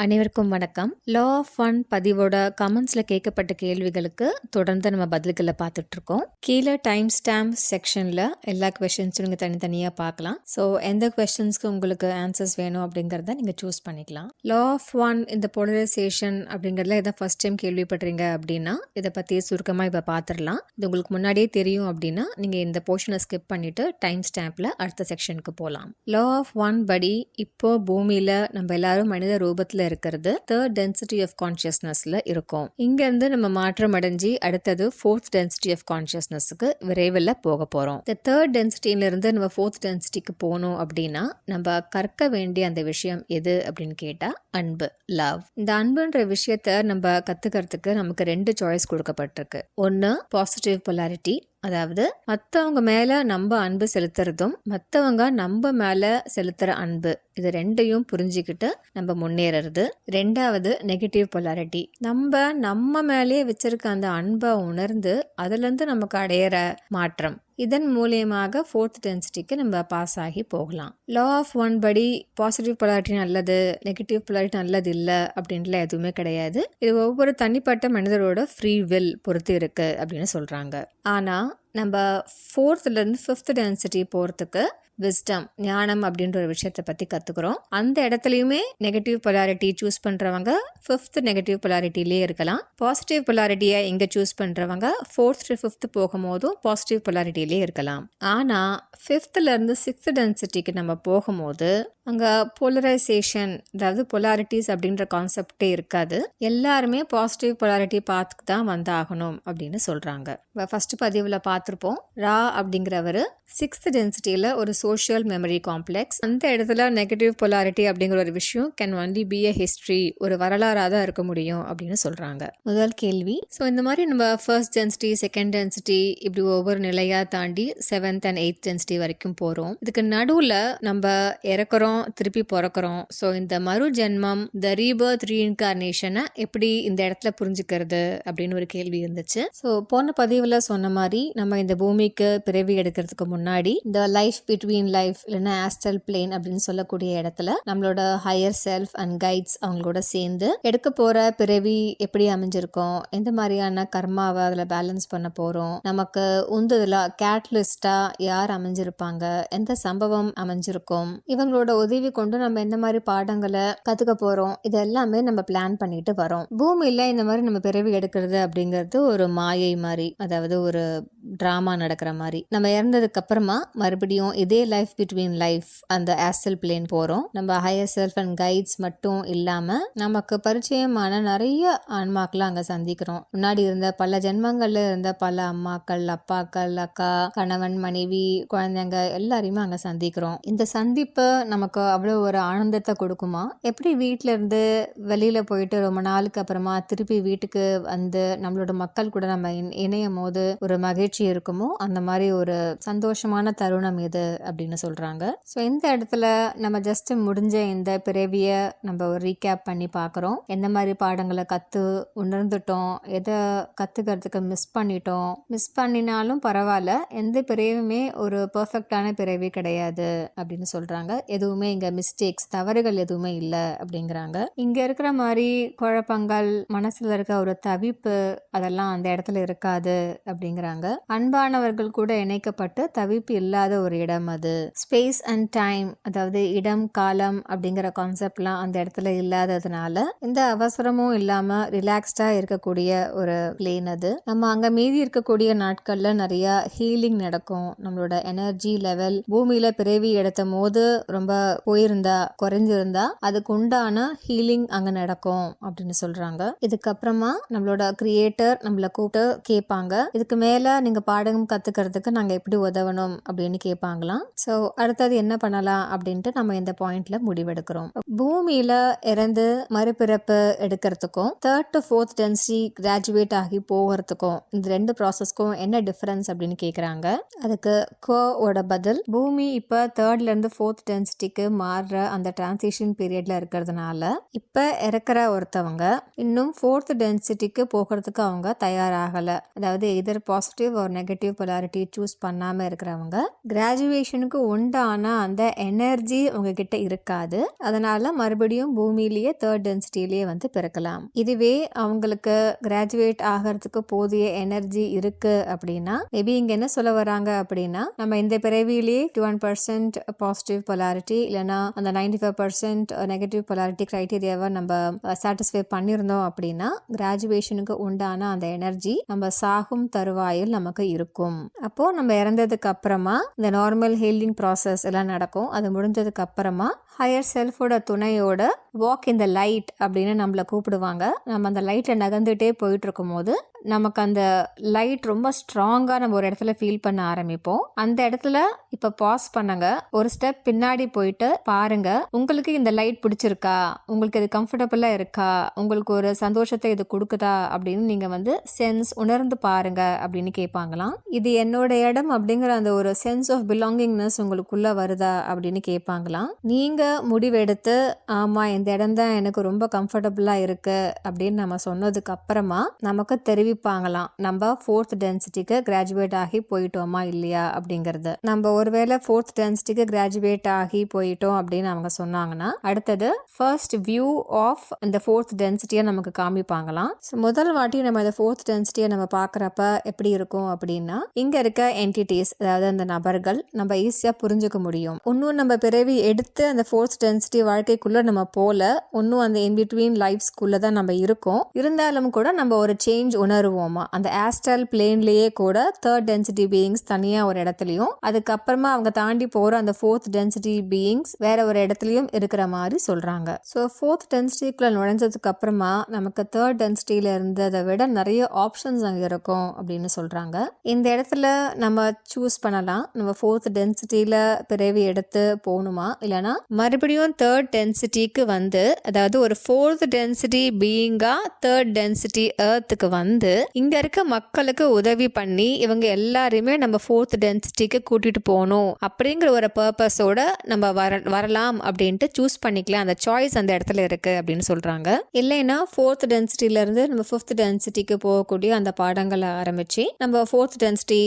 அனைவருக்கும் வணக்கம். லா of one பதிவோட கமெண்ட்ஸில் கேட்கப்பட்ட கேள்விகளுக்கு தொடர்ந்து நம்ம பதில்களை பார்த்துட்ருக்கோம். கீழே டைம் ஸ்டாம்ப் செக்ஷனில் எல்லா கொஷின்ஸும் நீங்கள் தனித்தனியாக பார்க்கலாம். ஸோ எந்த கொஸ்டின்ஸ்க்கு உங்களுக்கு ஆன்சர்ஸ் வேணும் அப்படிங்கிறத நீங்கள் சூஸ் பண்ணிக்கலாம். லா ஆஃப் ஒன் இந்த போலரைசேஷன் அப்படிங்கிறதுல எதை ஃபர்ஸ்ட் டைம் கேள்விப்படுறீங்க அப்படின்னா இதை பற்றி சுருக்கமாக இப்போ பார்த்துடலாம். இது உங்களுக்கு முன்னாடியே தெரியும் அப்படின்னா நீங்கள் இந்த போர்ஷனை ஸ்கிப் பண்ணிவிட்டு டைம் ஸ்டாம்பில் அடுத்த செக்ஷனுக்கு போகலாம் லா ஆஃப் ஒன் படி இப்போ பூமியில் நம்ம எல்லாரும் மனித ரூபத்தில் இருக்கிறது. தேர்ட் டென்சிட்டி ஆஃப் கான்சியஸ்னஸ்ல இருக்கும். இங்க இருந்து நம்ம மாற்றம் அடைஞ்சு அடுத்தது ஃபோர்த் டென்சிட்டி ஆஃப் கான்சியஸ்னஸ்க்கு விரைவில் போக போறோம். இந்த தேர்ட் டென்சிட்டில இருந்து நம்ம ஃபோர்த் டென்சிட்டிக்கு போகணும் அப்படின்னா நம்ம கற்க வேண்டிய அந்த விஷயம் எது அப்படின்னு கேட்டா அன்பு லவ் இந்த அன்புன்ற விஷயத்த நம்ம கத்துக்கிறதுக்கு நமக்கு ரெண்டு சாய்ஸ் கொடுக்கப்பட்டிருக்கு. ஒன்னு பாசிட்டிவ் பொலாரிட்டி அதாவது மற்றவங்க மேல நம்ம அன்பு செலுத்துறதும் மற்றவங்க நம்ம மேல செலுத்துற அன்பு இது ரெண்டையும் புரிஞ்சுக்கிட்டு நம்ம முன்னேறது. ரெண்டாவது நெகட்டிவ் பொலாரிட்டி நம்ம நம்ம மேலேயே வச்சிருக்க அந்த அன்பை உணர்ந்து அதுலேருந்து நமக்கு அடையிற மாற்றம். இதன் மூலியமாக ஃபோர்த் டென்சிட்டிக்கு நம்ம பாஸ் ஆகி போகலாம். லா ஆஃப் ஒன் படி பாசிட்டிவ் பொலாரிட்டி நல்லது நெகட்டிவ் பொலாரிட்டி நல்லது இல்லை அப்படின்ட்டுலாம் எதுவுமே கிடையாது. இது ஒவ்வொரு தனிப்பட்ட மனிதரோட ஃப்ரீ வில் பொறுத்து இருக்கு அப்படின்னு சொல்கிறாங்க ஆனால் நம்ம ஃபோர்த்துலேருந்து ஃபிஃப்த் டென்சிட்டி போகிறதுக்கு விஸ்டம் ஞானம் அப்படின்ற ஒரு விஷயத்தை பற்றி கற்றுக்குறோம் அந்த இடத்துலையுமே நெகட்டிவ் பொலாரிட்டி சூஸ் பண்ணுறவங்க ஃபிஃப்த் நெகட்டிவ் பொலாரிட்டிலே இருக்கலாம். பாசிட்டிவ் பொலாரிட்டியை இங்கே சூஸ் பண்ணுறவங்க ஃபோர்த் டு ஃபிஃப்த் போகும்போதும் பாசிட்டிவ் பொலாரிட்டிலே இருக்கலாம். ஆனால் ஃபிஃப்த்லேருந்து சிக்ஸ்த் டென்சிட்டிக்கு நம்ம போகும்போது அங்கே போலரைசேஷன் அதாவது பொலாரிட்டிஸ் அப்படின்ற கான்செப்டே இருக்காது. எல்லாருமே பாசிட்டிவ் பொலாரிட்டி பார்த்துக்கு தான் வந்தாகணும் அப்படின்னு சொல்கிறாங்க ஃபர்ஸ்ட் பதிவில் பார்த்துருப்போம். ரா அப்படிங்கிறவர் சிக்ஸ்த் டென்சிட்டியில் ஒரு சோஷியல் மெமரி காம்ப்ளெக்ஸ் அந்த இடத்துல நெகட்டிவ் பொலாரிட்டி அப்படிங்கிற ஒரு விஷயம் can only be a history ஒரு வரலாறாக தான் இருக்க முடியும் அப்படின்னு சொல்கிறாங்க முதல் கேள்வி. ஸோ இந்த மாதிரி நம்ம ஃபர்ஸ்ட் டென்சிட்டி செகண்ட் டென்சிட்டி இப்படி ஒவ்வொரு நிலையாக தாண்டி செவன்த் அண்ட் எயித் டென்சிட்டி வரைக்கும் போகிறோம் இதுக்கு நடுவில் நம்ம இறக்குறோம் திருப்பி பிறக்கிறோம். ஸோ இந்த மறு ஜென்மம் த ரீபர்த் ரீஇன்கார்னேஷனை எப்படி இந்த இடத்துல புரிஞ்சுக்கிறது அப்படின்னு ஒரு கேள்வி இருந்துச்சு. ஸோ போன பதிவில் சொன்ன மாதிரி நம்ம இந்த பூமிக்கு பிறவி எடுக்கிறதுக்கு முன்னாடி இந்த லைஃப் பிட்வீன் லைஃப் இல்லைன்னா ஆஸ்டல் பிளேன் அப்படின்னு சொல்லக்கூடிய இடத்துல நம்மளோட ஹையர் செல்ஃப் அண்ட் கைட்ஸ் அவங்களோட சேர்ந்து எடுக்க போற பிறவி எப்படி அமைஞ்சிருக்கும்? எந்த மாதிரியான கர்மாவை அதில் பேலன்ஸ் பண்ண போறோம்? நமக்கு உந்துதலா கேட்லிஸ்டா யார் அமைஞ்சிருப்பாங்க? எந்த சம்பவம் அமைஞ்சிருக்கும்? இவங்களோட உதவி கொண்டு நம்ம எந்த மாதிரி பாடங்களை கத்துக்க போறோம்? இது எல்லாமே நம்ம பிளான் பண்ணிட்டு வரோம். பூமியில இந்த மாதிரி நம்ம பிறவி எடுக்கிறது அப்படிங்கிறது ஒரு மாயை மாதிரி அதாவது ஒரு டிராமா நடக்கிற மாதிரி. நம்ம இறந்ததுக்கு அப்புறமா மறுபடியும் இதே லைஃப் பிட்வீன் லைஃப் அந்த ஆஸ்டல் பிளேன் போகிறோம் நம்ம ஹையர் செல்ஃப் அண்ட் கைட்ஸ் மட்டும் இல்லாமல் நமக்கு பரிச்சயமான நிறைய ஆன்மாக்களை அங்கே சந்திக்கிறோம். முன்னாடி இருந்த பல ஜென்மங்கள்ல இருந்த பல அம்மாக்கள் அப்பாக்கள் அக்கா கணவன் மனைவி குழந்தைங்க எல்லாரையுமே அங்கே சந்திக்கிறோம். இந்த சந்திப்பு நமக்கு அவ்வளோ ஒரு ஆனந்தத்தை கொடுக்குமா? எப்படி வீட்டில் இருந்து வெளியில் போயிட்டு ரொம்ப நாளுக்கு அப்புறமா திருப்பி வீட்டுக்கு வந்து நம்மளோட மக்கள் கூட நம்ம இணை- இணையும் போது ஒரு மகிழ்ச்சி இருக்குமோ? அந்த மாதிரி ஒரு சந்தோஷமான தருணம் இது அப்படின்னு சொல்கிறாங்க ஸோ இந்த இடத்துல நம்ம ஜஸ்ட் முடிஞ்ச இந்த பிறவியை நம்ம ஒரு ரீகேப் பண்ணி பார்க்குறோம் எந்த மாதிரி பாடங்களை கற்று உணர்ந்துட்டோம் எதை கற்றுக்கிறதுக்கு மிஸ் பண்ணிட்டோம். மிஸ் பண்ணினாலும் பரவாயில்ல எந்த பிறவியுமே ஒரு பர்ஃபெக்டான பிறவி கிடையாது அப்படின்னு சொல்கிறாங்க எதுவுமே இங்கே மிஸ்டேக்ஸ் தவறுகள் எதுவுமே இல்லை அப்படிங்கிறாங்க. இங்கே இருக்கிற மாதிரி குழப்பங்கள் மனசில் இருக்க ஒரு தவிப்பு அதெல்லாம் அந்த இடத்துல இருக்காது அப்படிங்கிறாங்க. அன்பானவர்கள் கூட இணைக்கப்பட்டு தவிப்பு இல்லாத ஒரு இடம் அது. ஸ்பேஸ் அண்ட் டைம் அதாவது இடம் காலம் அப்படிங்கிற கான்செப்ட்லாம் அந்த இடத்துல இல்லாததுனால இந்த அவசரமும் இல்லாம ரிலாக்ஸ்டா இருக்கக்கூடிய ஒரு பிளேன் அது. நம்ம அங்க மீதி இருக்கக்கூடிய நாட்கள்ல நிறைய ஹீலிங் நடக்கும். நம்மளோட எனர்ஜி லெவல் பூமியில பிறவி எடுத்த போது ரொம்ப போயிருந்தா குறைஞ்சிருந்தா அதுக்கு உண்டான ஹீலிங் அங்க நடக்கும் அப்படின்னு சொல்றாங்க. இதுக்கப்புறமா நம்மளோட கிரியேட்டர் நம்மள கூப்பிட்டு கேட்பாங்க. இதுக்கு மேல நீங்க பாடகம் கத்துக்கிறதுக்கு நாங்க எப்படி உதவணும் அப்படின்னு கேட்பாங்களாம். ஸோ அடுத்தது என்ன பண்ணலாம் அப்படின்ட்டு நம்ம இந்த பாயிண்ட்ல முடிவெடுக்கிறோம். பூமியில இறந்து மறுபிறப்பு எடுக்கிறதுக்கும் third to fourth density graduate ஆகி போகிறதுக்கும் இந்த ரெண்டு ப்ராசஸ்க்கும் என்ன டிஃபரன்ஸ் அப்படின்னு கேட்குறாங்க அதுக்கு கோவோட பதில் பூமி இப்போ தேர்ட்ல இருந்து ஃபோர்த் டென்சிட்டிக்கு மாறுற அந்த டிரான்சிஷன் பீரியட்ல இருக்கிறதுனால இப்போ இறக்குற ஒருத்தவங்க இன்னும் ஃபோர்த் டென்சிட்டிக்கு போகிறதுக்கு அவங்க தயாராகலை. அதாவது எதிர் பாசிட்டிவ் ஒரு நெகட்டிவ் பொலாரிட்டி சூஸ் பண்ணாமல் இருக்கிறவங்க கிராஜுவேஷன் வைப்ரேஷனுக்கு உண்டான அந்த எனர்ஜி உங்ககிட்ட இருக்காது. அதனால மறுபடியும் பூமியிலேயே தேர்ட் டென்சிட்டிலேயே வந்து பிறக்கலாம். இதுவே அவங்களுக்கு கிராஜுவேட் ஆகிறதுக்கு போதிய எனர்ஜி இருக்கு அப்படின்னா மேபி இங்க என்ன சொல்ல வராங்க அப்படின்னா நம்ம இந்த பிறவியிலேயே two one percent positive polarity இல்லைன்னா அந்த ninety five percent negative polarity கிரைட்டீரியாவை நம்ம சாட்டிஸ்ஃபை பண்ணியிருந்தோம் அப்படின்னா கிராஜுவேஷனுக்கு உண்டான அந்த எனர்ஜி நம்ம சாகும் தருவாயில் நமக்கு இருக்கும். அப்போ நம்ம இறந்ததுக்கு அப்புறமா இந்த நார்மல் ஹீலிங் ப்ராசஸ் எல்லாம் நடக்கும். அது முடிஞ்சதுக்கு அப்புறமா ஹையர் செல்ஃபோட துணையோட வாக் இந்த லைட் அப்படின்னு நம்மளை கூப்பிடுவாங்க. நம்ம அந்த லைட்டில் நகர்ந்துட்டே போயிட்டு இருக்கும்போது நமக்கு அந்த லைட் ரொம்ப ஸ்ட்ராங்காக நம்ம ஒரு இடத்துல ஃபீல் பண்ண ஆரம்பிப்போம். அந்த இடத்துல இப்போ பாஸ் பண்ணுங்க. ஒரு ஸ்டெப் பின்னாடி போயிட்டு பாருங்க. உங்களுக்கு இந்த லைட் பிடிச்சிருக்கா? உங்களுக்கு இது கம்ஃபர்டபுளாக இருக்கா? உங்களுக்கு ஒரு சந்தோஷத்தை இது கொடுக்குதா? அப்படின்னு நீங்கள் வந்து சென்ஸ் உணர்ந்து பாருங்க அப்படின்னு கேட்பாங்களாம் இது என்னோட இடம் அப்படிங்கிற அந்த ஒரு சென்ஸ் ஆஃப் பிலாங்கிங்னஸ் உங்களுக்குள்ள வருதா அப்படின்னு கேட்பாங்களாம் நீங்க முடிவெடுத்து ஆமா இந்த இடம் தான் எனக்கு ரொம்ப கம்ஃபர்டபுளா இருக்கு அப்படின்னு நம்ம சொன்னதுக்கு அப்புறமா நமக்கு தெரிவிப்பாங்களாம். நம்ம ஃபோர்த் டென்சிட்டிக்கு கிராஜுவேட் ஆகி போயிட்டோமா இல்லையா அப்படிங்கறது. நம்ம ஒருவேளை ஃபோர்த் டென்சிட்டிக்கு கிராஜுவேட் ஆகி போயிட்டோம் அப்படின்னு அவங்க சொன்னாங்கன்னா அடுத்தது ஃபர்ஸ்ட் வியூ ஆஃப் இந்த ஃபோர்த் டென்சிட்டியை நமக்கு காமிப்பாங்களாம். ஸோ முதல் வாட்டி நம்ம இந்த ஃபோர்த் டென்சிட்டியை நம்ம பார்க்குறப்ப எப்படி இருக்கும் அப்படின்னா இங்கே இருக்க என்டிட்டிஸ் அதாவது அந்த நபர்கள் நம்ம ஈஸியாக புரிஞ்சுக்க முடியும். ஒன்றும் நம்ம பிறவி எடுத்து அந்த ஃபோர்த் டென்சிட்டி வாழ்க்கைக்குள்ளே நம்ம போல ஒன்றும் அந்த இன்பிட்வீன் லைஃப்ஸ்குள்ளே தான் நம்ம இருக்கோம். இருந்தாலும் கூட நம்ம ஒரு சேஞ்ச் உணருவோமா? அந்த ஆஸ்ட்ரல் பிளேன்லேயே கூட தேர்ட் டென்சிட்டி பீயிங்ஸ் தனியாக ஒரு இடத்துலையும் அதுக்கப்புறமா அவங்க தாண்டி போகிற அந்த ஃபோர்த் டென்சிட்டி பீயிங்ஸ் வேற ஒரு இடத்துலையும் இருக்கிற மாதிரி சொல்கிறாங்க ஸோ ஃபோர்த் டென்சிட்டிக்குள்ளே நுழைஞ்சதுக்கு அப்புறமா நமக்கு தேர்ட் டென்சிட்டியில் இருந்ததை விட நிறைய ஆப்ஷன்ஸ் அங்கே இருக்கும் அப்படின்னு சொல்கிறாங்க இந்த இடத்துல நம்ம சூஸ் பண்ணலாம். நம்ம ஃபோர்த் டென்சிட்டியில் பிறவி எடுத்து போகணுமா? இல்லைனா மறுபடியும் தேர்ட் டென்சிட்டிக்கு வந்து அதாவது ஒரு ஃபோர்த் டென்சிட்டி பீயிங்காக தேர்ட் டென்சிட்டி ஏர்த்துக்கு வந்து இங்கே இருக்க மக்களுக்கு உதவி பண்ணி இவங்க எல்லாருமே நம்ம ஃபோர்த் டென்சிட்டிக்கு கூட்டிகிட்டு போகணும். அப்படிங்கிற ஒரு பர்பஸோட நம்ம வர வரலாம் அப்படின்ட்டு சூஸ் பண்ணிக்கலாம். அந்த சாய்ஸ் அந்த இடத்துல இருக்குது அப்படின்னு சொல்கிறாங்க இல்லைன்னா ஃபோர்த் டென்சிட்டியிலேருந்து நம்ம ஃபிஃப்த் டென்சிட்டிக்கு போகக்கூடிய அந்த பாடங்களை ஆரம்பித்து நம்ம ஃபோர்த் டென்சிட்டி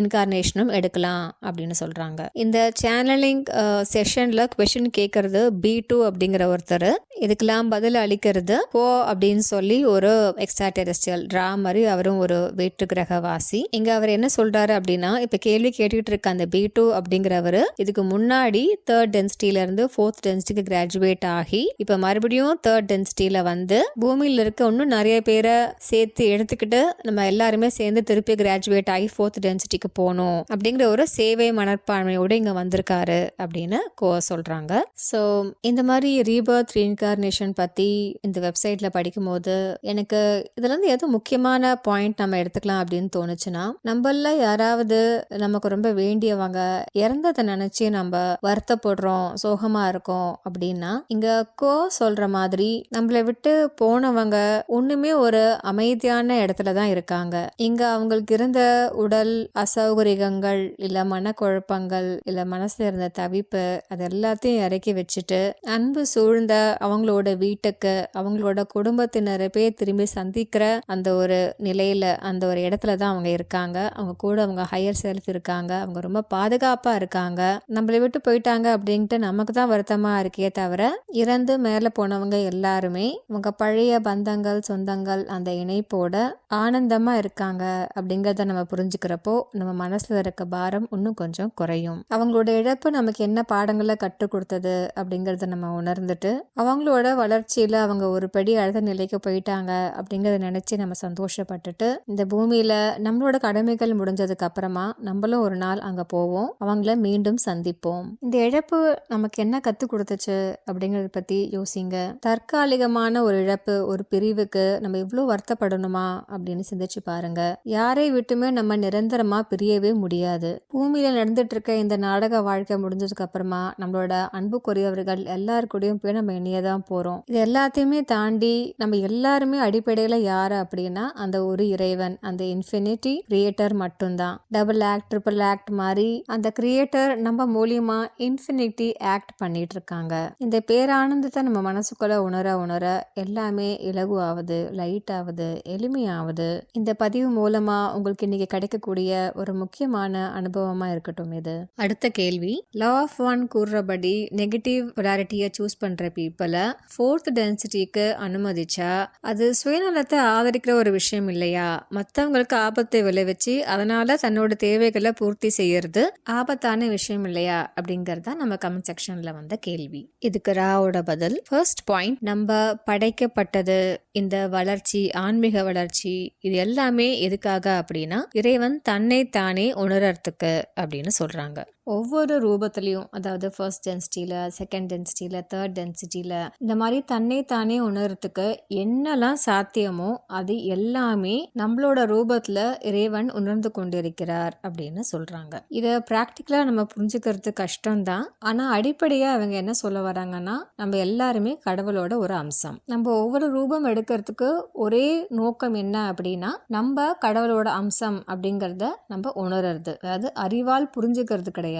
இன்கார்னேஷனும் எடுக்கலாம் அப்படின்னு சொல்கிறாங்க இந்த சேனலிங் செஷனில் கொஷின் கேட்கறது பி டூ அப்படிங்கிற ஒருத்தர். இதுக்கெல்லாம் பதில் அளிக்கிறது கோ அப்படின்னு சொல்லி ஒரு எக்ஸ்ட்ரா டெரஸ்டியல் ட்ரா மாதிரி அவரும் ஒரு வேற்று கிரகவாசி. இங்க அவர் என்ன சொல்றாரு அப்படின்னா இப்ப கேள்வி கேட்டுக்கிட்டு இருக்க அந்த பி டூ அப்படிங்கிறவர் இதுக்கு முன்னாடி தேர்ட் டென்சிட்டில இருந்து ஃபோர்த் டென்சிட்டிக்கு கிராஜுவேட் ஆகி இப்ப மறுபடியும் தேர்ட் டென்சிட்டியில வந்து பூமியில இருக்க இன்னும் நிறைய பேரை சேர்த்து எடுத்துக்கிட்டு நம்ம எல்லாருமே சேர்ந்து திருப்பி கிராஜுவேட் ஆகி ஃபோர்த் டென்சிட்டிக்கு போகணும் அப்படிங்கிற ஒரு சேவை மனப்பான்மையோடு இங்கே வந்திருக்காரு அப்படின்னு கோ சொல்கிறாங்க ஸோ இந்த மாதிரி ரீபர்த் ரீஇன்கார்னேஷன் பற்றி இந்த வெப்சைட்டில் படிக்கும்போது எனக்கு இதுலேருந்து எதுவும் எது முக்கியமான பாயிண்ட் நம்ம எடுத்துக்கலாம் அப்படின்னு தோணுச்சுன்னா நம்மள யாராவது நமக்கு ரொம்ப வேண்டியவங்க இறந்ததை நினச்சி நம்ம வருத்தப்படுறோம் சோகமாக இருக்கோம் அப்படின்னா இங்கே கோ சொல்கிற மாதிரி நம்மளை விட்டு போனவங்க ஒன்றுமே ஒரு அமைதியான இடத்துல தான் இருக்காங்க. இங்கே அவங்களுக்கு இருந்த உடல் அசௌகரியங்கள் மனக்குழ குழப்பங்கள் இல்ல மனசுல இருந்த தவிப்பு அது எல்லாத்தையும் இறக்கி வச்சுட்டு அன்பு சூழ்ந்த அவங்களோட வீட்டுக்கு அவங்களோட குடும்பத்தினரை போய் திரும்பி சந்திக்கிற அந்த ஒரு நிலையில அந்த ஒரு இடத்துல தான் அவங்க இருக்காங்க. அவங்க கூட அவங்க ஹையர் செல்ஃப் இருக்காங்க. அவங்க ரொம்ப பாதுகாப்பா இருக்காங்க. நம்மளை விட்டு போயிட்டாங்க அப்படின்ட்டு நமக்கு தான் வருத்தமா இருக்கே தவிர இறந்து மேல போனவங்க எல்லாருமே அவங்க பழைய பந்தங்கள் சொந்தங்கள் அந்த இணைப்போட ஆனந்தமா இருக்காங்க அப்படிங்கிறத நம்ம புரிஞ்சுக்கிறப்போ நம்ம மனசுல இருக்க பாரம் இன்னும் கொஞ்சம் குறையும். அவங்களோட இழப்பு நமக்கு என்ன பாடங்களை கற்றுக் கொடுத்தது அப்படிங்கறத நம்ம உணர்ந்துட்டு அவங்களோட வளர்ச்சியில அவங்க ஒரு படி அடுத்த நிலைக்கு போயிட்டாங்க அப்படிங்கறத நினைச்சு நம்ம சந்தோஷப்பட்டுட்டு இந்த பூமியில நம்மளோட கடமைகள் முடிஞ்சதுக்கு அப்புறமா நம்மளும் ஒரு நாள் அங்க போவோம். அவங்கள மீண்டும் சந்திப்போம். இந்த இழப்பு நமக்கு என்ன கத்து கொடுத்துச்சு அப்படிங்கறத பத்தி யோசிங்க. தற்காலிகமான ஒரு இழப்பு ஒரு பிரிவுக்கு நம்ம இவ்வளவு வருத்தப்படணுமா அப்படின்னு சிந்திச்சு பாருங்க. யாரை விட்டுமே நம்ம நிரந்தரமா பிரியவே முடியாது. பூமியில நடந்த இருக்க இந்த நாடக வாழ்க்கை முடிஞ்சதுக்கு அப்புறமா நம்மளோட அன்புக்குரியவர்கள் எல்லாருக்கூடையும் கூடயும் போய் நம்ம இணையதான் போகிறோம் இது எல்லாத்தையுமே தாண்டி நம்ம எல்லாருமே அடிப்படையில் யார் அப்படின்னா அந்த ஒரு இறைவன் அந்த இன்ஃபினிட்டி கிரியேட்டர் மட்டும்தான். டபுள் ஆக்ட் ட்ரிபிள் ஆக்ட் மாதிரி அந்த கிரியேட்டர் நம்ம மூலியமா இன்ஃபினிட்டி ஆக்ட் பண்ணிட்டு இருக்காங்க இந்த பேரானந்தத்தை நம்ம மனசுக்குள்ள உணர உணர எல்லாமே இலகுவாவது லைட் ஆகுது எளிமையாவது இந்த பதிவு மூலமா உங்களுக்கு இன்னைக்கு கிடைக்கக்கூடிய ஒரு முக்கியமான அனுபவமா இருக்கட்டும். இருக்கட்டும் இது. அடுத்த கேள்வி. லா ஆஃப் ஒன் கூறுறபடி நெகட்டிவ் பொலாரிட்டியை சூஸ் பண்ற பீப்புளை ஃபோர்த் டென்சிட்டிக்கு அனுமதிச்சா அது சுயநலத்தை ஆதரிக்கிற ஒரு விஷயம் இல்லையா? மற்றவங்களுக்கு ஆபத்தை விளைவிச்சு அதனால தன்னோட தேவைகளை பூர்த்தி செய்யறது ஆபத்தான விஷயம் இல்லையா? அப்படிங்கறது தான் நம்ம கமெண்ட் செக்ஷன்ல வந்த கேள்வி. இதுக்கு ராவோட பதில். ஃபர்ஸ்ட் பாயிண்ட் நம்ம படைக்கப்பட்டது இந்த வளர்ச்சி ஆன்மீக வளர்ச்சி இது எல்லாமே எதுக்காக அப்படின்னா இறைவன் தன்னை தானே உணரத்துக்கு அப்படின்னு சொல்கிறாங்க ஒவ்வொரு ரூபத்துலேயும் அதாவது ஃபர்ஸ்ட் டென்சிட்டியில் செகண்ட் டென்சிட்டியில் தேர்ட் டென்சிட்டியில் இந்த மாதிரி தன்னை தானே உணர்றதுக்கு என்னெல்லாம் சாத்தியமோ அது எல்லாமே நம்மளோட ரூபத்தில் இறைவன் உணர்ந்து கொண்டிருக்கிறார் அப்படின்னு சொல்கிறாங்க இதை ப்ராக்டிக்கலாக நம்ம புரிஞ்சுக்கிறது கஷ்டம்தான். ஆனால் அடிப்படையாக அவங்க என்ன சொல்ல வராங்கன்னா நம்ம எல்லாருமே கடவுளோட ஒரு அம்சம். நம்ம ஒவ்வொரு ரூபம் எடுக்கிறதுக்கு ஒரே நோக்கம் என்ன அப்படின்னா நம்ம கடவுளோட அம்சம் அப்படிங்கிறத நம்ம உணர்றது. அதாவது அறிவால் புரிஞ்சுக்கிறது கிடையாது.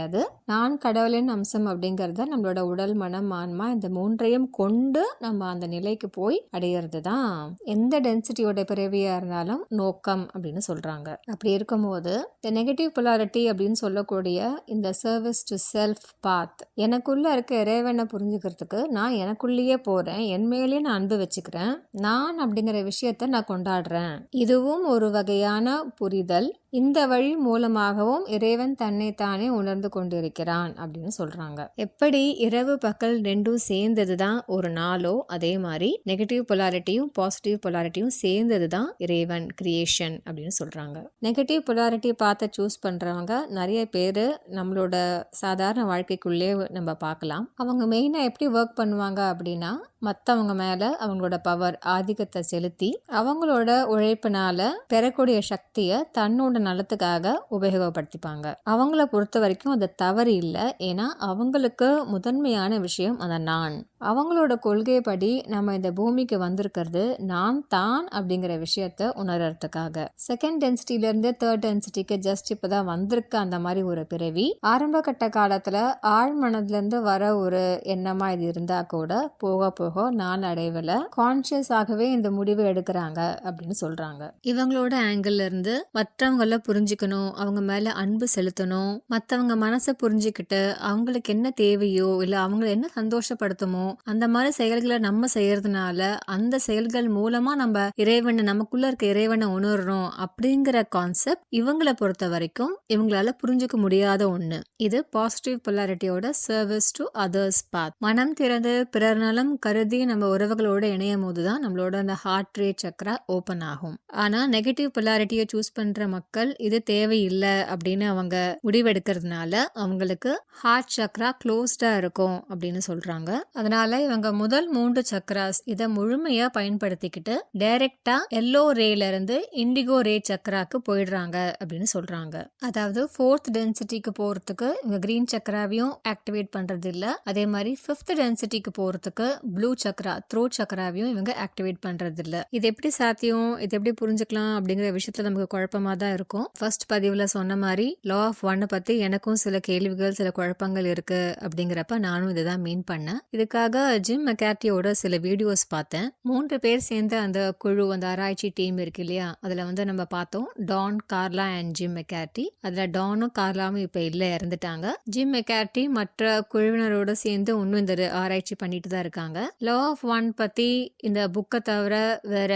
நான் கடவுளின் அம்சம் அப்படிங்கிறத நம்மளோட உடல் மனம் ஆன்மா இந்த மூன்றையும் கொண்டு நம்ம அந்த நிலைக்கு போய் அடையிறது தான் எந்த டென்சிட்டியோட பிறவியா இருந்தாலும் நோக்கம் அப்படின்னு சொல்றாங்க. அப்படி இருக்கும்போது இந்த நெகட்டிவ் பொலாரிட்டி அப்படின்னு சொல்லக்கூடிய இந்த சர்வீஸ் டு செல்ஃப் பாத் எனக்குள்ள இருக்க இறைவனை புரிஞ்சுக்கிறதுக்கு நான் எனக்குள்ளேயே போறேன். என் மேலேயே நான் அன்பு வச்சுக்கிறேன். நான் அப்படிங்கிற விஷயத்த நான் கொண்டாடுறேன். இதுவும் ஒரு வகையான புரிதல். இந்த வழி மூலமாகவும் இறைவன் தன்னை தானே உணர்ந்து கொண்டிருக்கிறான் அப்படின்னு சொல்றாங்க. எப்படி இரவு பகல் ரெண்டும் சேர்ந்தது தான் ஒரு நாளோ? அதே மாதிரி நெகட்டிவ் பொலாரிட்டியும் பாசிட்டிவ் பொலாரிட்டியும் சேர்ந்தது தான் இறைவன் கிரியேஷன் அப்படின்னு சொல்றாங்க. நெகட்டிவ் பொலாரிட்டி பார்த்து சூஸ் பண்றவங்க நிறைய பேர் நம்மளோட சாதாரண வாழ்க்கைக்குள்ளே நம்ம பார்க்கலாம். அவங்க மெயினாக எப்படி ஒர்க் பண்ணுவாங்க அப்படின்னா மற்றவங்க மேலே அவங்களோட பவர் ஆதிக்கத்தை செலுத்தி அவங்களோட உழைப்பினால பெறக்கூடிய சக்தியை தன்னோட நலத்துக்காக உபயோகப்படுத்திப்பாங்க. அவங்கள பொறுத்த வரைக்கும் அது தவறு இல்லை. ஏன்னா அவங்களுக்கு முதன்மையான விஷயம் அந்த நான். அவங்களோட கொள்கைப்படி நம்ம இந்த பூமிக்கு வந்திருக்கிறது நான் தான் அப்படிங்கிற விஷயத்த உணர்றதுக்காக. செகண்ட் டென்சிட்டிலேருந்து தேர்ட் டென்சிட்டிக்கு ஜஸ்ட் இப்போதான் வந்திருக்கு அந்த மாதிரி ஒரு பிறவி. ஆரம்ப கட்ட காலத்தில் ஆழ் மனதுலேருந்து வர ஒரு எண்ணமா இது இருந்தா கூட போக போக நான் அடைவில். கான்சியஸ் ஆகவே இந்த முடிவு எடுக்கிறாங்க அப்படின்னு சொல்றாங்க. இவங்களோட ஆங்கிள் இருந்து மற்றவங்கள புரிஞ்சுக்கணும். அவங்க மேல அன்பு செலுத்தணும். மற்றவங்க மனசை புரிஞ்சுக்கிட்டு அவங்களுக்கு என்ன தேவையோ இல்லை அவங்கள என்ன சந்தோஷப்படுத்துமோ அந்த மாதிரி செயல்களை நம்ம செய்யறதுனால அந்த செயல்கள் மூலமா நம்ம இறைவனை நமக்குள்ள இருக்க இறைவனை உணர்றோம் அப்படிங்கிற கான்செப்ட் இவங்களை பொறுத்த வரைக்கும் இவங்களால புரிஞ்சுக்க முடியாத ஒண்ணு. இது பாசிட்டிவ் பொலாரிட்டியோட சர்வீஸ் டு அதர்ஸ் பாத் மனம் திறந்து பிறர் நலம் கருதி நம்ம உறவுகளோட இணையும் போதுதான் நம்மளோட அந்த ஹார்ட் ரேட் சக்கரா ஓபன் ஆகும். ஆனா நெகட்டிவ் பொலாரிட்டியை சூஸ் பண்ற மக்கள் இது தேவையில்லை அப்படின்னு அவங்க முடிவெடுக்கிறதுனால அவங்களுக்கு ஹார்ட் சக்கரா க்ளோஸ்டாக இருக்கும் அப்படின்னு சொல்றாங்க. அதனால இவங்க முதல் மூன்று சக்கராஸ் இதை முழுமையாக பயன்படுத்திக்கிட்டு டைரக்டா எல்லோ ரேல இருந்து இண்டிகோ ரே சக்கராக்கு போயிடுறாங்க அப்படின்னு சொல்றாங்க. அதாவது ஃபோர்த் டென்சிட்டிக்கு போகிறதுக்கு இவங்க கிரீன் சக்கராவையும் ஆக்டிவேட் பண்ணுறது இல்லை அதே மாதிரி ஃபிஃப்த் டென்சிட்டிக்கு போகிறதுக்கு ப்ளூ சக்கரா த்ரோ சக்கராவையும் இவங்க ஆக்டிவேட் பண்ணுறது இல்லை இது எப்படி சாத்தியம்? இது எப்படி புரிஞ்சுக்கலாம் அப்படிங்கிற விஷயத்துல நமக்கு குழப்பமா தான் இருக்கும். ஃபர்ஸ்ட் பதிவில் சொன்ன மாதிரி லா ஆஃப் ஒன்னை பற்றி எனக்கும் சில கேள்விகள் சில குழப்பங்கள் இருக்கு அப்படிங்கிறப்ப நானும் இதை தான் மீன் பண்ணேன். இதுக்காக ஜிம் மெக்கார்டியோட சில வீடியோஸ் பார்த்தேன். மூன்று பேர் சேர்ந்த அந்த குழு அந்த ஆராய்ச்சி டீம் இருக்கு இல்லையா? அதுல வந்து நம்ம பார்த்தோம் Don Carla and Jim McCarthy அதுல டானும் கார்லாவும் இப்ப இல்ல இறந்துட்டாங்க. ஜிம் மெக்கார்டி மற்ற குழுவினரோட சேர்ந்து இன்னும் இந்த ஆராய்ச்சி பண்ணிட்டு தான் இருக்காங்க. லா ஆஃப் ஒன் பத்தி இந்த புக்கை தவிர வேற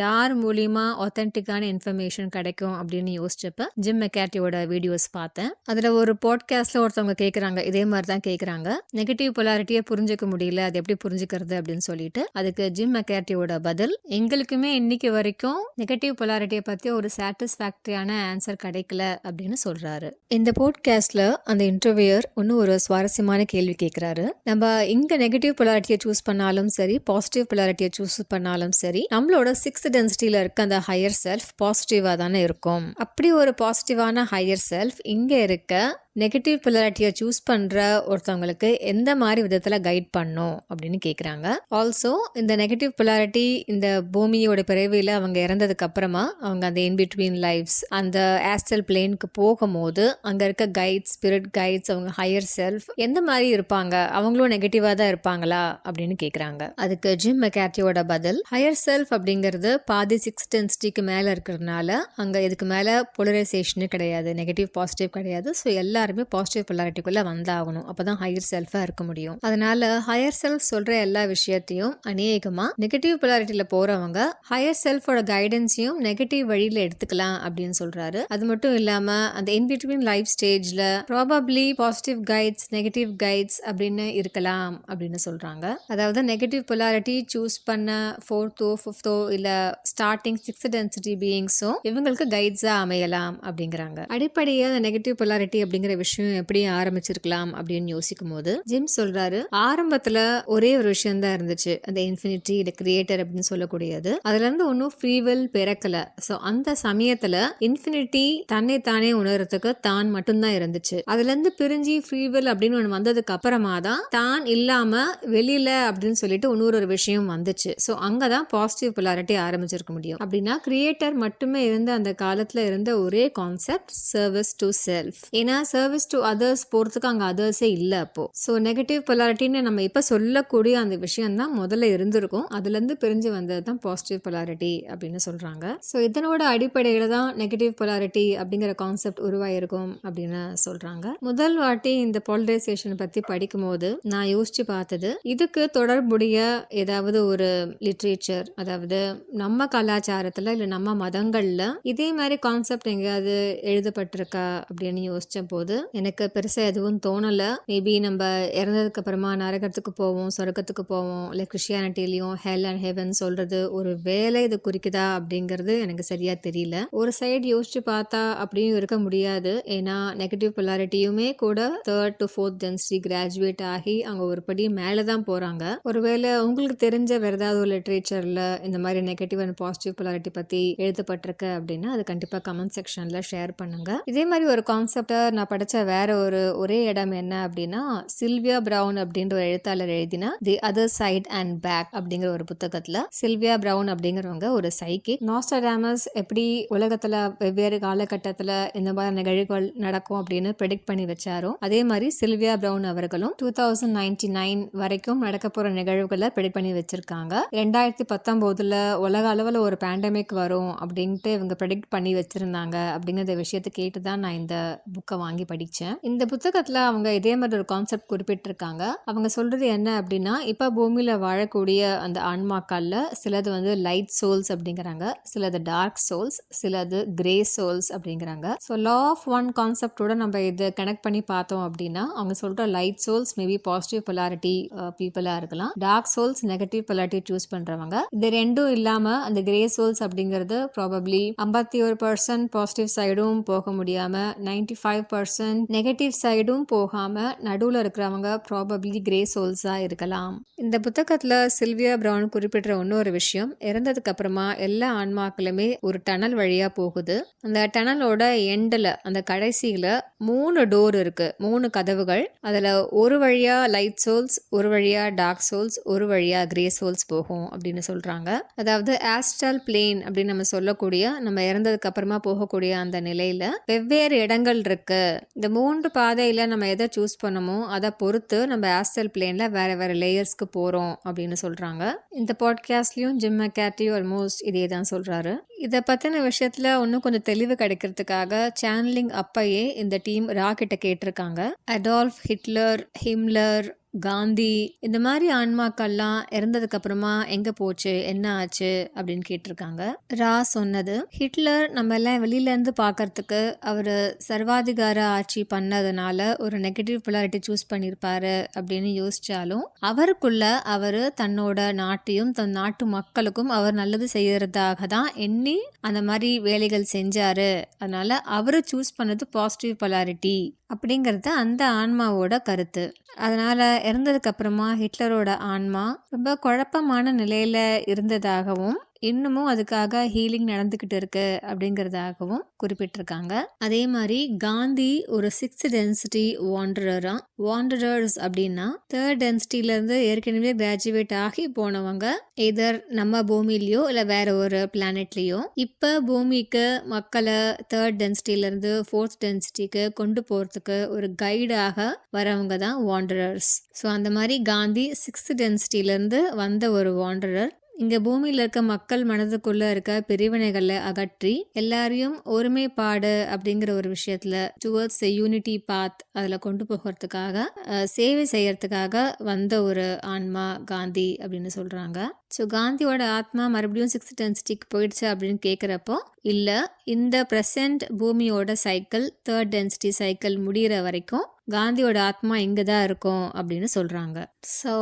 யார் மூலியமா ஒத்தன்டிக்கான இன்ஃபர்மேஷன் கிடைக்கும் அப்படின்னு யோசிச்சப்ப ஜிம் மெக்கார்டியோட வீடியோஸ் பார்த்தேன். அதுல ஒரு பாட்காஸ்ட்ல ஒருத்தவங்க கேட்குறாங்க இதே மாதிரி தான் கேட்குறாங்க நெகட்டிவ் பொலாரிட்டியை புரிஞ்சுக்க முடியல அது எப்படி புரிஞ்சுக்கிறது அப்படின்னு சொல்லிட்டு அதுக்கு ஜிம் மெக்கார்டியோட பதில் எங்களுக்குமே இன்னைக்கு வரைக்கும் நெகட்டிவ் பொலாரிட்டியை பத்தி ஒரு சாட்டிஸ்ஃபேக்டரியான ஆன்சர் கிடைக்கல அப்படின்னு சொல்றாரு. இந்த போட்காஸ்ட்ல அந்த இன்டர்வியூர் இன்னும் ஒரு சுவாரஸ்யமான கேள்வி கேட்கிறாரு நம்ம இங்க நெகட்டிவ் பொலாரிட்டியை சூஸ் பண்ணாலும் சரி பாசிட்டிவ் பொலாரிட்டியை சூஸ் பண்ணாலும் சரி நம்மளோட சிக்ஸ் டென்சிட்டியில இருக்க அந்த ஹையர் செல்ஃப் பாசிட்டிவா தானே இருக்கும். அப்படி ஒரு பாசிட்டிவான ஹையர் செல்ஃப் இங்க இருக்க நெகட்டிவ் பிளாரிட்டியை சூஸ் பண்ணுற ஒருத்தவங்களுக்கு எந்த மாதிரி விதத்தில் கைட் பண்ணும் அப்படின்னு கேட்குறாங்க ஆல்சோ இந்த நெகட்டிவ் பிளாரிட்டி இந்த பூமியோட பிறவியில் அவங்க இறந்ததுக்கு அப்புறமா அவங்க அந்த இன் பிட்வீன் லைஃப்ஸ் அந்த ஆஸ்டல் பிளேனுக்கு போகும்போது அங்கே இருக்க கைட்ஸ் ஸ்பிரிட் கைட்ஸ் அவங்க ஹையர் செல்ஃப் எந்த மாதிரி இருப்பாங்க? அவங்களும் நெகட்டிவாக தான் இருப்பாங்களா? அப்படின்னு கேட்குறாங்க அதுக்கு ஜிம் மெக்கார்டியோட பதில் ஹையர் செல்ஃப் அப்படிங்கிறது பாதி சிக்ஸ் டென்சிட்டிக்கு மேலே இருக்கிறதுனால அங்கே இதுக்கு மேலே போலரைசேஷனு கிடையாது நெகட்டிவ் பாசிட்டிவ் கிடையாது. ஸோ எல்லா எல்லாருமே பாசிட்டிவ் பொலாரிட்டிக்குள்ளே வந்தாகணும். அப்போ தான் ஹையர் செல்ஃபாக இருக்க முடியும். அதனால ஹையர் செல்ஃப் சொல்கிற எல்லா விஷயத்தையும் அநேகமாக நெகட்டிவ் பொலாரிட்டியில் போகிறவங்க ஹையர் செல்ஃபோட கைடன்ஸையும் நெகட்டிவ் வழியில் எடுத்துக்கலாம் அப்படின்னு சொல்கிறாரு அது மட்டும் இல்லாமல் அந்த இன்பிட்வீன் லைஃப் ஸ்டேஜில் probably positive guides negative guides அப்படின்னு இருக்கலாம் அப்படின்னு சொல்கிறாங்க அதாவது நெகட்டிவ் பொலாரிட்டி சூஸ் பண்ண ஃபோர்த்தோ ஃபிஃப்த்தோ இல்லை ஸ்டார்டிங் சிக்ஸ் டென்சிட்டி பீயிங்ஸும் இவங்களுக்கு கைட்ஸாக அமையலாம் அப்படிங்கிறாங்க. அடிப்படையாக நெகட்டிவ் பொலாரிட்டி அப்படிங்கிற விஷயம் எப்படி ஆரம்பிச்சிருக்கலாம் அப்படின்னு யோசிக்கும் போது ஜிம் சொல்றாரு ஆரம்பத்துல ஒரே ஒரு விஷயம் தான் இருந்துச்சு. அந்த இன்ஃபினிட்டி இல்ல கிரியேட்டர் அப்படின்னு சொல்லக்கூடியது. அதுல இருந்து ஒன்றும் ஃப்ரீவில் பிறக்கல. ஸோ அந்த சமயத்துல இன்ஃபினிட்டி தன்னை தானே உணர்றதுக்கு தான் மட்டும்தான் இருந்துச்சு. அதுல இருந்து பிரிஞ்சு ஃப்ரீவில் அப்படின்னு ஒன்று வந்ததுக்கு அப்புறமா தான் தான் இல்லாம வெளியில அப்படின்னு சொல்லிட்டு இன்னொரு ஒரு விஷயம் வந்துச்சு. ஸோ அங்கதான் பாசிட்டிவ் பிளாரிட்டி ஆரம்பிச்சிருக்க முடியும். அப்படின்னா கிரியேட்டர் மட்டுமே இருந்த அந்த காலத்துல இருந்த ஒரே கான்செப்ட் சர்வீஸ் டு செல்ஃப் ஏன்னா சர்வீஸ் டு அதர்ஸ் போகிறதுக்கு அங்கே அதர்ஸே இல்லை அப்போ. ஸோ நெகட்டிவ் பொலாரிட்டின்னு நம்ம இப்போ சொல்லக்கூடிய அந்த விஷயம் தான் முதல்ல இருந்திருக்கும். அதுலேருந்து பிரிஞ்சு வந்தது தான் பாசிட்டிவ் பொலாரிட்டி அப்படின்னு சொல்கிறாங்க ஸோ இதனோட அடிப்படையில் தான் நெகட்டிவ் பொலாரிட்டி அப்படிங்கிற கான்செப்ட் உருவாயிருக்கும் அப்படின்னு சொல்கிறாங்க முதல் வாட்டி இந்த போலரைசேஷன் பற்றி படிக்கும்போது நான் யோசிச்சு பார்த்தது இதுக்கு தொடர்புடைய ஏதாவது ஒரு லிட்ரேச்சர் அதாவது நம்ம கலாச்சாரத்தில் இல்லை நம்ம மதங்களில் இதே மாதிரி கான்செப்ட் எங்கேயாவது எழுதப்பட்டிருக்கா அப்படின்னு யோசிச்ச போது எனக்கு பெருசாக எதுவும் தோணலை. மேபி நம்ம இறந்ததுக்கு அப்புறமா நரகத்துக்கு போவோம் சொர்க்கத்துக்கு போவோம் இல்லை கிறிஸ்டியானிட்டிலையும் ஹெல் அண்ட் ஹெவன் சொல்றது ஒரு வேலை இது குறிக்குதா அப்படிங்கிறது எனக்கு சரியா தெரியல. ஒரு சைடு யோசிச்சு பார்த்தா அப்படியும் இருக்க முடியாது. ஏன்னா நெகட்டிவ் பொலாரிட்டியுமே கூட third to fourth density graduate ஆகி அவங்க ஒரு படி மேலே தான் போறாங்க. ஒருவேளை உங்களுக்கு தெரிஞ்ச வேற ஏதாவது ஒரு லிட்ரேச்சர்ல இந்த மாதிரி நெகட்டிவ் அண்ட் பாசிட்டிவ் பொலாரிட்டி பத்தி எழுதப்பட்டிருக்கு அப்படின்னா அது கண்டிப்பா கமெண்ட் செக்ஷன்ல ஷேர் பண்ணுங்க. இதே மாதிரி ஒரு கான்செப்டை நான் படிச்ச வேற ஒரு ஒரே இடம் என்ன அப்படின்னா சில்வியா பிரவுன் அப்படின்ற ஒரு எழுத்தாளர் எழுதின the other side and back அப்படிங்கிற ஒரு புத்தகத்துல சில்வியா பிரவுன் அப்படிங்கிறவங்க ஒரு சைக்கி நாஸ்டாடாமஸ் எப்படி உலகத்துல வெவ்வேறு காலகட்டத்துல இந்த மாதிரி நிகழ்வுகள் நடக்கும் அப்படின்னு ப்ரெடிக்ட் பண்ணி வச்சாரோ அதே மாதிரி சில்வியா பிரவுன் அவர்களும் டூ தௌசண்ட் நைன்டி நைன் வரைக்கும் நடக்க போற நிகழ்வுகளை ப்ரெடிக்ட் பண்ணி வச்சிருக்காங்க. ரெண்டாயிரத்தி பத்தொன்பதுல உலக அளவில் ஒரு பேண்டமிக் வரும் அப்படின்ட்டு இவங்க ப்ரெடிக்ட் பண்ணி வச்சிருந்தாங்க அப்படிங்கிற விஷயத்தை கேட்டு தான் நான் இந்த புக்கை வாங்கி படித்தேன் இந்த புத்தகத்தில் அவங்க இதே மாதிரி ஒரு கான்செப்ட் குறிப்பிட்டிருக்காங்க. அவங்க சொல்றது என்ன அப்படின்னா இப்போ பூமியில் வாழக்கூடிய அந்த ஆன்மாக்கால்ல சிலது வந்து லைட் சோல்ஸ் அப்படிங்கிறாங்க. சிலது டார்க் சோல்ஸ் சிலது கிரே சோல்ஸ் அப்படிங்கிறாங்க. ஸோ லா ஆஃப் ஒன் கான்செப்டோட நம்ம இதை கனெக்ட் பண்ணி பார்த்தோம் அப்படின்னா அவங்க சொல்ற light souls maybe positive polarity பீப்புளாக இருக்கலாம். Dark souls negative polarity choose பண்ணுறவங்க இது ரெண்டும் இல்லாமல் அந்த கிரே சோல்ஸ் அப்படிங்கிறது ப்ராபப்ளி ஐம்பத்தி ஒரு பர்சன்ட் பாசிட்டிவ் சைடும் போக முடியாம நைன்டி ஃபைவ் பர்சன்ட் நெகட்டிவ் சைடும் போகாம நடுவில் இருக்கிறவங்க ப்ராபப்ளி கிரே சோல்ஸாக இருக்கலாம். இந்த புத்தகத்தில் சில்வியா பிரவுன் குறிப்பிட்ட இன்னொரு விஷயம் இறந்ததுக்கு அப்புறமா எல்லா ஆன்மாக்களுமே ஒரு டனல் வழியாக போகுது. அந்த டனலோட எண்டில் அந்த கடைசியில் மூணு டோர் இருக்கு மூணு கதவுகள். அதில் ஒரு வழியாக லைட் சோல்ஸ் ஒரு வழியாக டார்க் சோல்ஸ் ஒரு வழியாக கிரே சோல்ஸ் போகும் அப்படின்னு சொல்கிறாங்க அதாவது ஆஸ்ட்ரல் பிளேன் அப்படின்னு நம்ம சொல்லக்கூடிய நம்ம இறந்ததுக்கு அப்புறமா போகக்கூடிய அந்த நிலையில் வெவ்வேறு இடங்கள் இருக்குது இந்த மூன்று பாதையில் நம்ம எதை சூஸ் பண்ணமோ அதை பொறுத்து நம்ம ஆஸ்டல் பிளேனில் வேறு வேறு லேயர்ஸ்க்கு போகிறோம் அப்படின்னு சொல்கிறாங்க இந்த பாட்காஸ்ட்லேயும் ஜிம் கேட்டியும் ஆல்மோஸ்ட் இதே தான் சொல்கிறாரு இதை பற்றின விஷயத்தில் இன்னும் கொஞ்சம் தெளிவு கிடைக்கிறதுக்காக சேனலிங் அப்பையே இந்த டீம் ராக்கிட்ட கேட்டிருக்காங்க. அடால்ஃப் ஹிட்லர் ஹிம்லர் காந்தி இந்த மாதிரி ஆன்மாக்கள்லாம் இறந்ததுக்கு அப்புறமா எங்க போச்சு? என்ன ஆச்சு? அப்படின்னு கேட்டிருக்காங்க. ரா சொன்னது ஹிட்லர் நம்ம எல்லாம் வெளியில இருந்து பார்க்கறதுக்கு அவர் சர்வாதிகார ஆட்சி பண்ணதுனால ஒரு நெகட்டிவ் பிளாரிட்டி சூஸ் பண்ணியிருப்பாரு அப்படின்னு யோசிச்சாலும் அவருக்குள்ள அவர் தன்னோட நாட்டையும் தன் நாட்டு மக்களுக்கும் அவர் நல்லது செய்யறதாக தான் எண்ணி அந்த மாதிரி வேலைகள் செஞ்சாரு. அதனால அவரு சூஸ் பண்ணது பாசிட்டிவ் பொலாரிட்டி அப்படிங்கிறது அந்த ஆன்மாவோட கருத்து. அதனால இறந்ததுக்கு அப்புறமா ஹிட்லரோட ஆன்மா ரொம்ப குழப்பமான நிலையில இருந்ததாகவும் இன்னமும் அதுக்காக ஹீலிங் நடந்துக்கிட்டு இருக்கு அப்படிங்கிறதாகவும் குறிப்பிட்டிருக்காங்க. அதே மாதிரி காந்தி ஒரு சிக்ஸ்த் டென்சிட்டி வாண்டரரா வாண்டரர்ஸ் அப்படின்னா தேர்ட் டென்சிட்டிலேருந்து ஏற்கனவே கிராஜுவேட் ஆகி போனவங்க எதர் நம்ம பூமியிலயோ இல்லை வேற ஒரு பிளானெட்லேயோ இப்போ பூமிக்கு மக்களை தேர்ட் டென்சிட்டியிலேருந்து ஃபோர்த் டென்சிட்டிக்கு கொண்டு போகிறதுக்கு ஒரு கைடாக வரவங்க தான் வாண்டரர்ஸ் ஸோ அந்த மாதிரி காந்தி சிக்ஸ்த் டென்சிட்டிலேருந்து வந்த ஒரு வாண்டரர் இங்க பூமியில் இருக்க மக்கள் மனதுக்குள்ள இருக்க பிரிவினைகளை அகற்றி எல்லாரையும் ஒருமைப்பாடு அப்படிங்கிற ஒரு விஷயத்துல டுவர்ட்ஸ் யூனிட்டி பாத் அதில் கொண்டு போகிறதுக்காக சேவை செய்யறதுக்காக வந்த ஒரு ஆன்மா காந்தி அப்படின்னு சொல்றாங்க. ஸோ காந்தியோட ஆத்மா மறுபடியும் சிக்ஸ்த் டென்சிட்டிக்கு போயிடுச்சு அப்படின்னு கேட்குறப்போ இல்லை இந்த ப்ரெசன்ட் பூமியோட சைக்கிள் தேர்ட் டென்சிட்டி சைக்கிள் முடிகிற வரைக்கும் காந்தியோட ஆத்மா இங்கே தான் இருக்கும் அப்படின்னு சொல்கிறாங்க ஸோ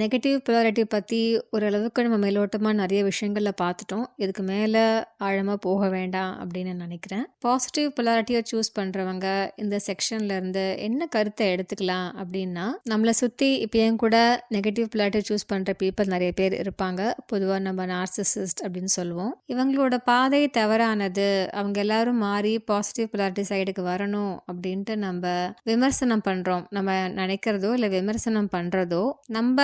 நெகட்டிவ் பிளாரிட்டியை பற்றி ஓரளவுக்கு நம்ம மேலோட்டமாக நிறைய விஷயங்களில் பார்த்துட்டோம். இதுக்கு மேலே ஆழமாக போக வேண்டாம் அப்படின்னு நினைக்கிறேன். பாசிட்டிவ் பிளாரிட்டியை சூஸ் பண்ணுறவங்க இந்த செக்ஷன்லேருந்து என்ன கருத்தை எடுத்துக்கலாம் அப்படின்னா நம்மளை சுற்றி இப்போ என் கூட நெகட்டிவ் பிளாரிட்டி சூஸ் பண்ணுற பீப்புள் நிறைய பேர் இருப்பாங்க. பொதுவாக நம்ம நார்சிசிஸ்ட் அப்படின்னு சொல்லுவோம். இவங்களோட பாதை தவறானது. அவங்க எல்லாரும் மாறி பாசிட்டிவ் பிளாரிட்டி சைடுக்கு வரணும் அப்படின்ட்டு நம்ம விமர்சனம் பண்ணுறோம் நம்ம நினைக்கிறதோ இல்லை விமர்சனம் பண்ணுறதோ நம்ம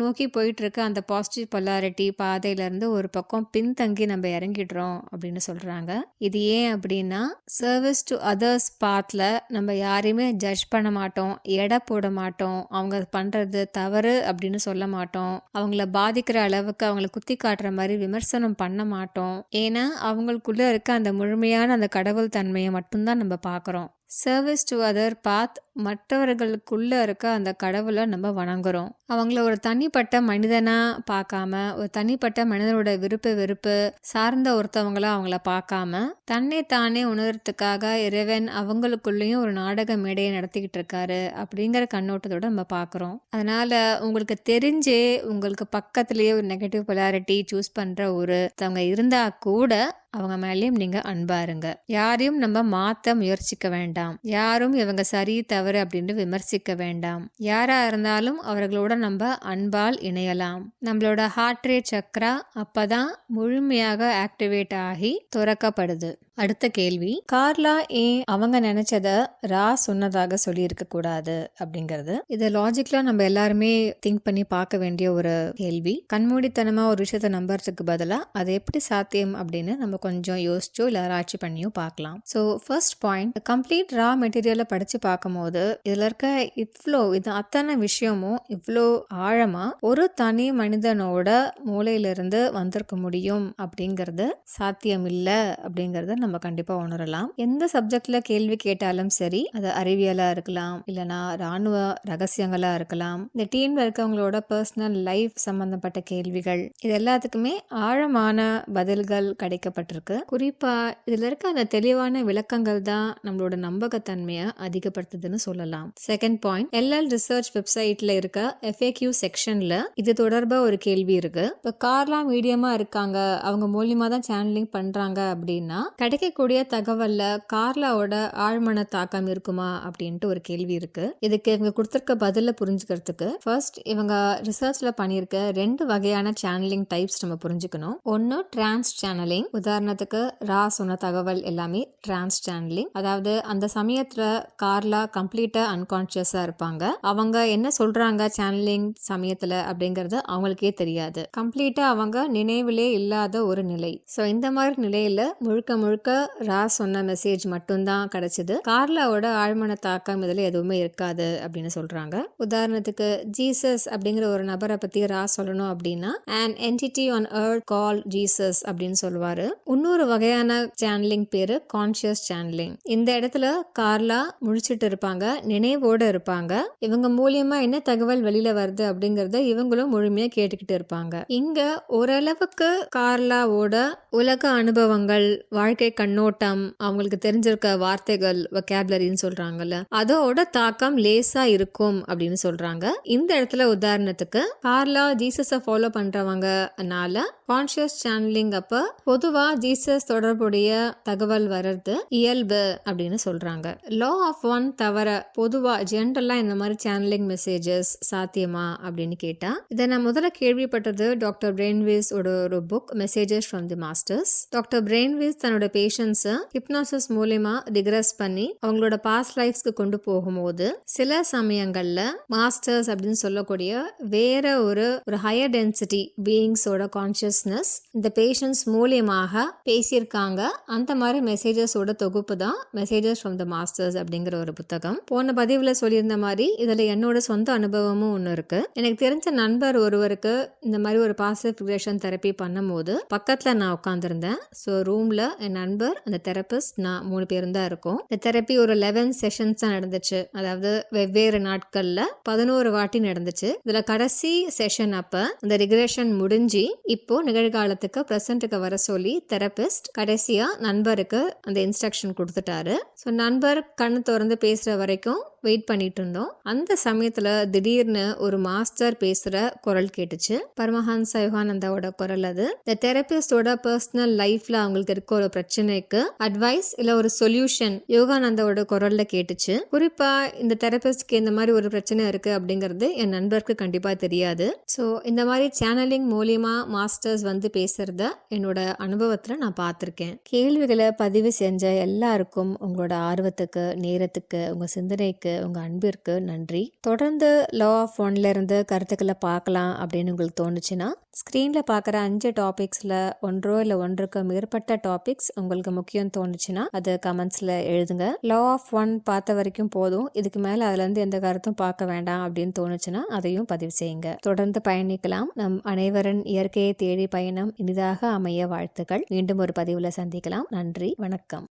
நோக்கி போயிட்டுருக்க அந்த பாசிட்டிவ் பொலாரிட்டி பாதையிலேருந்து ஒரு பக்கம் பின்தங்கி நம்ம இறங்கிடுறோம் அப்படின்னு சொல்கிறாங்க இது ஏன் அப்படின்னா சர்வீஸ் டு அதர்ஸ் பாத்தில் நம்ம யாரையுமே ஜட்ஜ் பண்ண மாட்டோம் எடை போட மாட்டோம் அவங்க பண்ணுறது தவறு அப்படின்னு சொல்ல மாட்டோம். அவங்கள பாதிக்கிற அளவுக்கு அவங்கள குத்தி காட்டுற மாதிரி விமர்சனம் பண்ண மாட்டோம். ஏன்னா அவங்களுக்குள்ளே இருக்க அந்த முழுமையான அந்த கடவுள் தன்மையை மட்டும்தான் நம்ம பார்க்குறோம். சர்வீஸ் டு அதர் பாத் மற்றவர்களுக்குள்ள இருக்க அந்த கடவுளை நம்ம வணங்குறோம். அவங்கள ஒரு தனிப்பட்ட மனிதனா பார்க்காம ஒரு தனிப்பட்ட மனிதனோட விருப்பு வெறுப்பு சார்ந்த ஒருத்தவங்கள அவங்கள பார்க்காம தன்னை தானே உணர்றதுக்காக இறைவன் அவங்களுக்குள்ளேயும் ஒரு நாடக மேடையை நடத்திக்கிட்டு இருக்காரு அப்படிங்கிற கண்ணோட்டத்தோட நம்ம பார்க்குறோம். அதனால உங்களுக்கு தெரிஞ்சே உங்களுக்கு பக்கத்துலேயே ஒரு நெகட்டிவ் பொலாரிட்டி சூஸ் பண்ற ஒருத்தவங்க இருந்தா கூட அவங்க மேலேயும் நீங்க அன்பாருங்க யாரையும் நம்ம மாத்த முயற்சிக்க வேண்டாம். யாரும் இவங்க சரி தவறு அப்படின்னு விமர்சிக்க வேண்டாம். யாரா இருந்தாலும் அவர்களோட நம்ம அன்பால் இணையலாம். நம்மளோட ஹார்ட் ரேட் சக்ரா அப்பதான் முழுமையாக ஆக்டிவேட் ஆகி துறக்கப்படுது. அடுத்த கேள்வி கார்லா ஏன் அவங்க நினைச்சத ரா சொன்னதாக சொல்லியிருக்க கூடாது அப்படிங்கிறது. இதை லாஜிக்கலா நம்ம எல்லாருமே திங்க் பண்ணி பார்க்க வேண்டிய ஒரு கேள்வி. கண்மூடித்தனமா ஒரு விஷயத்த நம்புறதுக்கு பதிலா அது எப்படி சாத்தியம் அப்படின்னு நம்ம கொஞ்சம் யோசிச்சோ இல்ல ஆராய்ச்சி பண்ணியோ பார்க்கலாம். So first point complete Ra மெட்டீரியலை படிச்சு பார்க்கும்போது இதுல இருக்க இவ்வளோ இது அத்தனை விஷயமும் இவ்வளோ ஆழமா ஒரு தனி மனிதனோட மூளையிலிருந்து வந்திருக்க முடியும் அப்படிங்கிறது சாத்தியம் இல்லை அப்படிங்கறத நம்ம கண்டிப்பா உணரலாம். எந்த சப்ஜெக்ட்ல கேள்வி கேட்டாலும் சரி அது அறிவியலா இருக்கலாம் இல்லைன்னா ராணுவ ரகசியங்களா இருக்கலாம் இந்த டீம்ல இருக்கவங்களோட பர்சனல் லைஃப் சம்பந்தப்பட்ட கேள்விகள் இது எல்லாத்துக்குமே ஆழமான பதில்கள் கிடைக்கப்பட்டிருக்கு. குறிப்பா இதுல இருக்க அந்த தெளிவான விளக்கங்கள் தான் நம்மளோட நம்பகத்தன்மையை அதிகப்படுத்துதுன்னு சொல்லலாம். செகண்ட் பாயிண்ட் எல்எல் ரிசர்ச் வெப்சைட்ல இருக்க எஃப்ஏக்யூ செக்ஷன்ல இது தொடர்பா ஒரு கேள்வி இருக்கு. இப்போ கார்லா மீடியமா இருக்காங்க அவங்க மூலியமா தான் சேனலிங் பண்றாங்க அப்படின்னா கிடைக்கக்கூடிய தகவல்ல கார்லாவோட ஆழ்மன தாக்கம் இருக்குமா அப்படின்ட்டு ஒரு கேள்வி இருக்கு. இதுக்கு இவங்க கொடுத்துருக்க பதில புரிஞ்சுக்கிறதுக்கு ஃபர்ஸ்ட் இவங்க ரிசர்ச்ல பண்ணியிருக்க ரெண்டு வகையான சேனலிங் டைப்ஸ் நம்ம புரிஞ்சுக்கணும். ஒன்னு டிரான்ஸ் சேனலிங் உதாரணத்துக்கு ரா சொன்ன தகவல் எல்லாமே டிரான்ஸ் சேனலிங் அதாவது அந்த சமயத்துல கார்லா கம்ப்ளீட்டாக அன்கான்ஷியஸாக இருப்பாங்க. அவங்க என்ன சொல்கிறாங்க சேனலிங் சமயத்தில் அப்படிங்கிறது அவங்களுக்கே தெரியாது. கம்ப்ளீட்டாக அவங்க நினைவிலே இல்லாத ஒரு நிலை. ஸோ இந்த மாதிரி நிலையில் முழுக்க முழுக்க ரா சொன்ன மெசேஜ் மட்டும்தான் கிடச்சிது. கார்லாவோட ஆழ்மன தாக்கம் இதில் எதுவுமே இருக்காது அப்படின்னு சொல்கிறாங்க உதாரணத்துக்கு ஜீசஸ் அப்படிங்கிற ஒரு நபரை பற்றி ரா சொல்லணும் அப்படின்னா and entity on earth call Jesus அப்படின்னு சொல்லுவார். இன்னொரு வகையான சேனலிங் பேர் கான்ஷியஸ் சேனலிங் இந்த இடத்துல கார்லா முழிச்சிட்டு இருப்பாங்க. நினைவோட இருப்பாங்க. இவங்க மூலியமா என்ன தகவல் வெளியில வருது அப்படிங்கறத இவங்களும் முழுமையா கேட்டுக்கிட்டு இருப்பாங்க. இங்க ஓரளவுக்கு கார்லாவோட உலக அனுபவங்கள் வாழ்க்கை கண்ணோட்டம் அவங்களுக்கு தெரிஞ்சிருக்க வார்த்தைகள் வொக்காபுலரின்னு சொல்றாங்கல்ல அதோட தாக்கம் லேசா இருக்கும் அப்படின்னு சொல்றாங்க. இந்த இடத்துல உதாரணத்துக்கு கார்லா ஜீசஸ ஃபாலோ பண்றவங்கனால கான்சியஸ் சேனலிங் அப்ப பொதுவா ஜீசஸ் தொடர்புடைய தகவல் வர்றது இயல்பு அப்படின்னு சொல்றாங்க. லா ஆஃப் ஒன் தவிர பொதுவாக ஜென்டலாக இந்த மாதிரி சேனலிங் மெசேஜஸ் சாத்தியமா அப்படின்னு கேட்டால் இதை நான் முதல்ல கேள்விப்பட்டது டாக்டர் பிரெயின்வேஸ் ஓட ஒரு book messages from the masters doctor Brian Weiss தன்னோட பேஷன்ஸை ஹிப்னாசிஸ் மூலயமா டிகிரஸ் பண்ணி அவங்களோட பாஸ்ட் லைஃப்ஸ்க்கு கொண்டு போகும்போது சில சமயங்களில் மாஸ்டர்ஸ் அப்படின்னு சொல்லக்கூடிய வேற ஒரு ஒரு ஹையர் டென்சிட்டி பீயிங்ஸோட கான்சியஸ்னஸ் இந்த பேஷண்ட்ஸ் மூலியமாக பேசியிருக்காங்க. அந்த மாதிரி மெசேஜஸோட தொகுப்பு தான் மெசேஜஸ் ஃப்ரம் த மாஸ்டர்ஸ் அப்படிங்கிற ஒரு புத்தகம். வணக்கம். போன பதிவில் சொல்லியிருந்த மாதிரி இதில் என்னோட சொந்த அனுபவமும் ஒன்று இருக்குது எனக்கு தெரிஞ்ச நண்பர் ஒருவருக்கு இந்த மாதிரி ஒரு பாசிவ் ரிக்ரேஷன் தெரப்பி பண்ணும்போது பக்கத்தில் நான் உட்காந்துருந்தேன் ஸோ ரூமில் என் நண்பர் அந்த தெரபிஸ்ட் நான் மூணு பேரும் தான் இருக்கோம். இந்த தெரப்பி ஒரு லெவன் செஷன்ஸ் தான் நடந்துச்சு. அதாவது வெவ்வேறு நாட்களில் பதினோரு வாட்டி நடந்துச்சு. இதில் கடைசி செஷன் அப்போ அந்த ரிக்ரெஷன் முடிஞ்சு இப்போ நிகழ்காலத்துக்கு ப்ரெசண்ட்டுக்கு வர சொல்லி தெரபிஸ்ட் கடைசியாக நண்பருக்கு அந்த இன்ஸ்ட்ரக்ஷன் கொடுத்துட்டாரு. ஸோ நண்பர் கண்ணு திறந்து பேசுகிற வரைக்கும் வெயிட் பண்ணிட்டு இருந்தோம் அந்த சமயத்தில் திடீர்னு ஒரு மாஸ்டர் பேசுகிற குரல் கேட்டுச்சு. பரமஹன்ச யோகானந்தாவோட குரல் அது. இந்த தெரபிஸ்டோட பர்சனல் லைஃப்ல அவங்களுக்கு இருக்க ஒரு பிரச்சனைக்கு அட்வைஸ் இல்லை ஒரு சொல்யூஷன் யோகானந்தாவோட குரல்ல கேட்டுச்சு. குறிப்பா இந்த தெரபிஸ்ட்க்கு இந்த மாதிரி ஒரு பிரச்சனை இருக்கு அப்படிங்கிறது என் நண்பருக்கு கண்டிப்பா தெரியாது. ஸோ இந்த மாதிரி சேனலிங் மூலியமா மாஸ்டர்ஸ் வந்து பேசுறத என்னோட அனுபவத்தில் நான் பார்த்துருக்கேன். கேள்விகளை பதிவு செஞ்ச எல்லாருக்கும் உங்களோட ஆர்வத்துக்கு நேரத்துக்கு உங்க சிந்தனைக்கு உங்க அன்பிற்கு நன்றி. தொடர்ந்து லா ஆஃப் ஒன்ல இருந்து கருத்துக்களை பார்க்கலாம் அப்படின்னு உங்களுக்கு தோணுச்சுன்னா ஸ்க்ரீனில் பார்க்குற அஞ்சு டாபிக்ஸில் ஒன்றோ இல்லை ஒன்றுக்கு மேற்பட்ட டாபிக்ஸ் உங்களுக்கு முக்கியம் தோணுச்சுன்னா அது கமெண்ட்ஸில் எழுதுங்க. லா ஆஃப் ஒன் பார்த்த வரைக்கும் போதும். இதுக்கு மேலே அதுலேருந்து எந்த கருத்தும் பார்க்க வேண்டாம் அப்படின்னு தோணுச்சுன்னா அதையும் பதிவு செய்யுங்க. தொடர்ந்து பயணிக்கலாம். நம் அனைவரின் இயற்கையை தேடி பயணம் இனிதாக அமைய வாழ்த்துக்கள். மீண்டும் ஒரு பதிவில் சந்திக்கலாம். நன்றி. வணக்கம்.